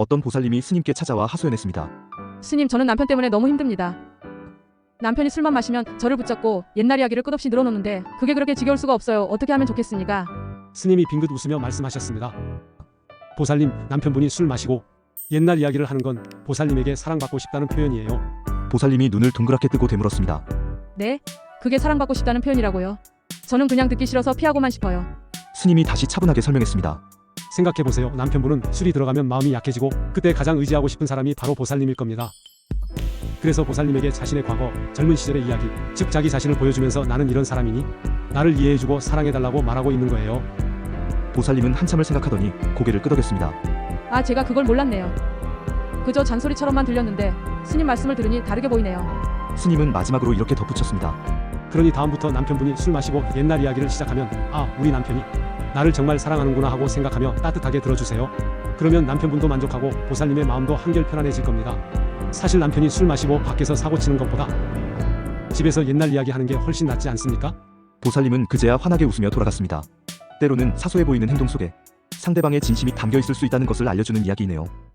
어떤 보살님이 스님께 찾아와 하소연했습니다. 스님, 저는 남편 때문에 너무 힘듭니다. 남편이 술만 마시면 저를 붙잡고 옛날 이야기를 끝없이 늘어놓는데 그게 그렇게 지겨울 수가 없어요. 어떻게 하면 좋겠습니까? 스님이 빙긋 웃으며 말씀하셨습니다. 보살님, 남편분이 술 마시고 옛날 이야기를 하는 건 보살님에게 사랑받고 싶다는 표현이에요. 보살님이 눈을 동그랗게 뜨고 되물었습니다. 네? 그게 사랑받고 싶다는 표현이라고요. 저는 그냥 듣기 싫어서 피하고만 싶어요. 스님이 다시 차분하게 설명했습니다. 생각해 보세요. 남편분은 술이 들어가면 마음이 약해지고 그때 가장 의지하고 싶은 사람이 바로 보살님일 겁니다. 그래서 보살님에게 자신의 과거, 젊은 시절의 이야기, 즉 자기 자신을 보여주면서 나는 이런 사람이니 나를 이해해주고 사랑해달라고 말하고 있는 거예요. 보살님은 한참을 생각하더니 고개를 끄덕였습니다. 아, 제가 그걸 몰랐네요. 그저 잔소리처럼만 들렸는데 스님 말씀을 들으니 다르게 보이네요. 스님은 마지막으로 이렇게 덧붙였습니다. 그러니 다음부터 남편분이 술 마시고 옛날 이야기를 시작하면 아 우리 남편이 나를 정말 사랑하는구나 하고 생각하며 따뜻하게 들어주세요. 그러면 남편분도 만족하고 보살님의 마음도 한결 편안해질 겁니다. 사실 남편이 술 마시고 밖에서 사고 치는 것보다 집에서 옛날 이야기 하는 게 훨씬 낫지 않습니까? 보살님은 그제야 환하게 웃으며 돌아갔습니다. 때로는 사소해 보이는 행동 속에 상대방의 진심이 담겨 있을 수 있다는 것을 알려주는 이야기이네요.